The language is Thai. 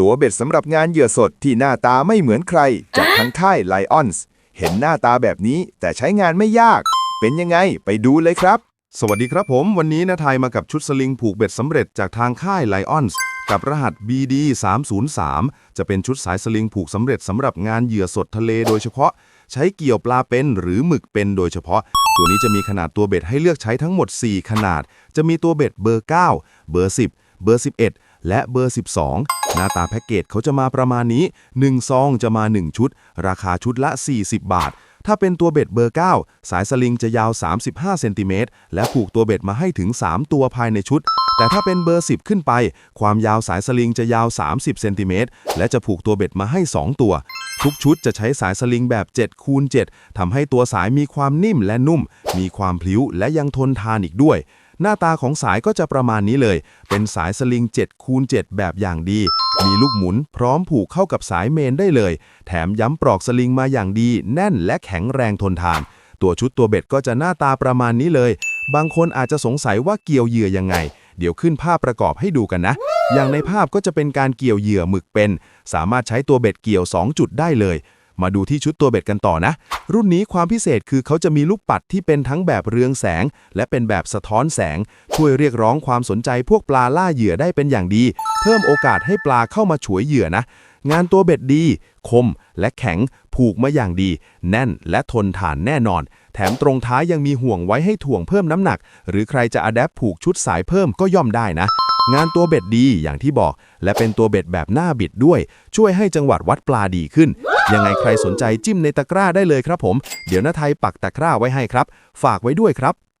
ตัวเบ็ดสำหรับงานเหยื่อสดที่หน้าตาไม่เหมือนใคร จากทางค่ายไลออนส์เห็นหน้าตาแบบนี้แต่ใช้งานไม่ยาก เป็นยังไงไปดูเลยครับ สวัสดีครับผม วันนี้นาไทยมากับชุดสลิงผูกเบ็ดสำเร็จจากทางค่าย Lions กับรหัส BD 303จะเป็นชุดสายสลิงผูกสำเร็จสำหรับงานเหยื่อสดทะเลโดยเฉพาะ ใช้เกี่ยวปลาเป็นหรือหมึกเป็นโดยเฉพาะ ตัวนี้จะมีขนาดตัวเบ็ดให้เลือกใช้ทั้งหมด 4 ขนาด จะมีตัวเบ็ดเบอร์ 9 เบอร์ 10 เบอร์ 11 และเบอร์ 12 หน้าตาแพ็กเกจเขาจะมาประมาณนี้ 1 ซองจะมา 1 ชุด ราคาชุดละ 40 บาท ถ้าเป็นตัวเบ็ดเบอร์ 9 สายสลิงจะยาว 35 เซนติเมตร และผูกตัวเบ็ดมาให้ถึง 3 ตัวภายในชุด แต่ถ้าเป็นเบอร์ 10 ขึ้นไป ความยาวสายสลิงจะยาว 30 เซนติเมตร และจะผูกตัวเบ็ดมาให้ 2 ตัวทุกชุดจะใช้สายสลิงแบบ7คูณ7ทำให้ตัวสายมีความนิ่มและนุ่ม มีความพลิ้วและยังทนทานอีกด้วย หน้าตาของสายก็จะประมาณนี้เลย เป็นสายสลิง7คูณ7แบบอย่างดี มีลูกหมุนพร้อมผูกเข้ากับสายเมนได้เลย แถมย้ำปลอกสลิงมาอย่างดี แน่นและแข็งแรงทนทาน ตัวชุดตัวเบ็ดก็จะหน้าตาประมาณนี้เลย บางคนอาจจะสงสัยว่าเกี่ยวเหยื่อยังไง เดี๋ยวขึ้นภาพประกอบให้ดูกันนะ อย่างในภาพก็จะเป็นการเกี่ยวเหยื่อหมึกเป็น สามารถใช้ตัวเบ็ดเกี่ยว 2 จุดได้เลย มาดูที่ชุดตัวเบ็ดกันต่อนะ รุ่นนี้ความพิเศษคือเขาจะมีลูกปัดที่เป็นทั้งแบบเรืองแสง และเป็นแบบสะท้อนแสง ช่วยเรียกร้องความสนใจพวกปลาล่าเหยื่อได้เป็นอย่างดี เพิ่มโอกาสให้ปลาเข้ามาฉวยเหยื่อนะ งานตัวเบ็ดดี คม และแข็ง ผูกมาอย่างดี แน่นและทนทานแน่นอน แถมตรงท้ายยังมีห่วงไว้ให้ถ่วงเพิ่มน้ำหนัก หรือใครจะอัดแอปผูกชุดสายเพิ่มก็ย่อมได้นะงานตัวเบ็ดดีอย่างที่บอก และเป็นตัวเบ็ดแบบหน้าบิดด้วย ช่วยให้จังหวัดวัดปลาดีขึ้น ยังไงใครสนใจจิ้มในตะกร้าได้เลยครับผม เดี๋ยวน้าไทยปักตะกร้าไว้ให้ครับ ฝากไว้ด้วยครับ